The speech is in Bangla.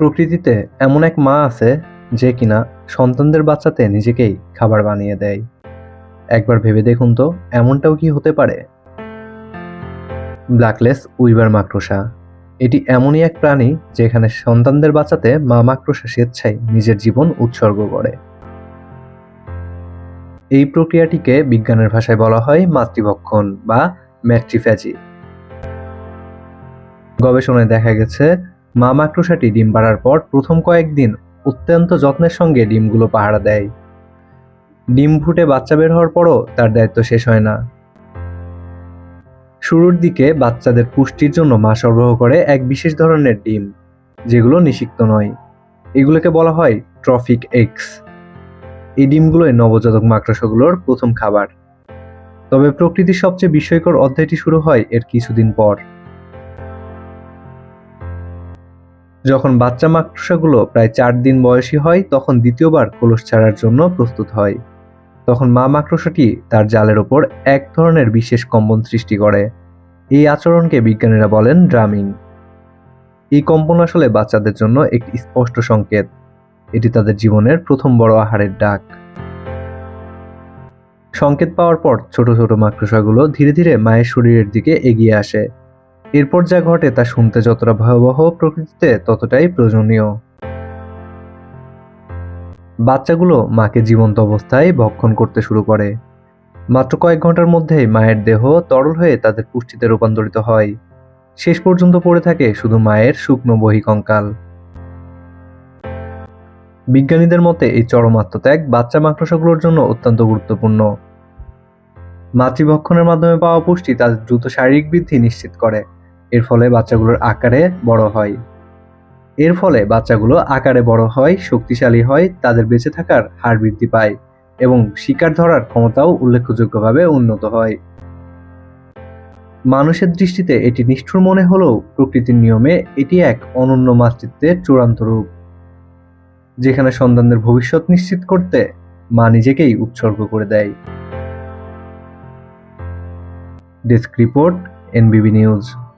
প্রকৃতিতে এমন এক মা আছে যে কিনা সন্তানদের বাচ্চাতে নিজেকেই খাবার বানিয়ে দেয়। একবার ভেবে দেখুন তো, এমনটাও কি হতে পারে? ব্ল্যাকলেস উইবার মাকড়সা। এটি এমনই এক প্রাণী যেখানে সন্তানদের বাঁচাতে মা মাকড়সা স্বেচ্ছায় নিজের জীবন উৎসর্গ করে। এই প্রক্রিয়াটিকে বিজ্ঞানের ভাষায় বলা হয় মাতৃভক্ষণ বা ম্যাট্রিফ্যাজি। গবেষণায় দেখা গেছে মা মাকড়সাটি ডিম পাড়ার পর প্রথম কয়েকদিন অত্যন্ত যত্নের সঙ্গে ডিমগুলো পাহারা দেয়। ডিম ফুটে বাচ্চা বের হওয়ার পরও তার দায়িত্ব শেষ হয় না। শুরুর দিকে বাচ্চাদের পুষ্টির জন্য মা সরবরাহ করে এক বিশেষ ধরনের ডিম, যেগুলো নিষিক্ত নয়। এগুলোকে বলা হয় ট্রফিক এগস। এই ডিমগুলোই নবজাতক মাকড়সাগুলোর প্রথম খাবার। তবে প্রকৃতির সবচেয়ে বিস্ময়কর অধ্যায়টি শুরু হয় এর কিছুদিন পর। যখন বাচ্চা মাকড়সাগুলো প্রায় চার দিন বয়সী হয়, তখন দ্বিতীয়বার কলস ছাড়ার জন্য প্রস্তুত হয়। তখন মা মাকড়সাটি তার জালের ওপর এক ধরনের বিশেষ কম্পন সৃষ্টি করে। এই আচরণকে বিজ্ঞানীরা বলেন ড্রামিং। এই কম্পন আসলে বাচ্চাদের জন্য একটি স্পষ্ট সংকেত। এটি তাদের জীবনের প্রথম বড় আহারের ডাক। সংকেত পাওয়ার পর ছোট ছোট মাকড়সাগুলো ধীরে ধীরে মায়ের শরীরের দিকে এগিয়ে আসে। এরপর যা ঘটে তা শুনতে যতটা ভয়াবহ প্রকৃতিতে ততটাই প্রয়োজনীয়। বাচ্চাগুলো মাকে জীবন্ত অবস্থায় ভক্ষণ করতে শুরু করে। মাত্র কয়েক ঘণ্টার মধ্যেই মায়ের দেহ তরল হয়ে তাদের পুষ্টিতে রূপান্তরিত হয়। শেষ পর্যন্ত পড়ে থাকে শুধু মায়ের শুকনো বহিকঙ্কাল বিজ্ঞানীদের মতে এই চরম আত্মত্যাগ বাচ্চা মাকড়সাগুলোর জন্য অত্যন্ত গুরুত্বপূর্ণ। মাতৃভক্ষণের মাধ্যমে পাওয়া পুষ্টি তাদের দ্রুত শারীরিক বৃদ্ধি নিশ্চিত করে। এর ফলে বাচ্চাগুলোর আকারে বড় হয়। এর ফলে বাচ্চাগুলো আকারে বড় হয়, শক্তিশালী হয়, তাদের বেঁচে থাকার হার বৃদ্ধি পায় এবং শিকার ধরার ক্ষমতাও উল্লেখযোগ্যভাবে উন্নত হয়। মানুষের দৃষ্টিতে এটি নিষ্ঠুর মনে হলেও প্রকৃতির নিয়মে এটি এক অনন্য মাতৃত্বের চূড়ান্ত রূপ। যেখানে সন্তানদের ভবিষ্যৎ নিশ্চিত করতে মা নিজেকেই উৎসর্গ করে দেয়। Desk report, NBB news.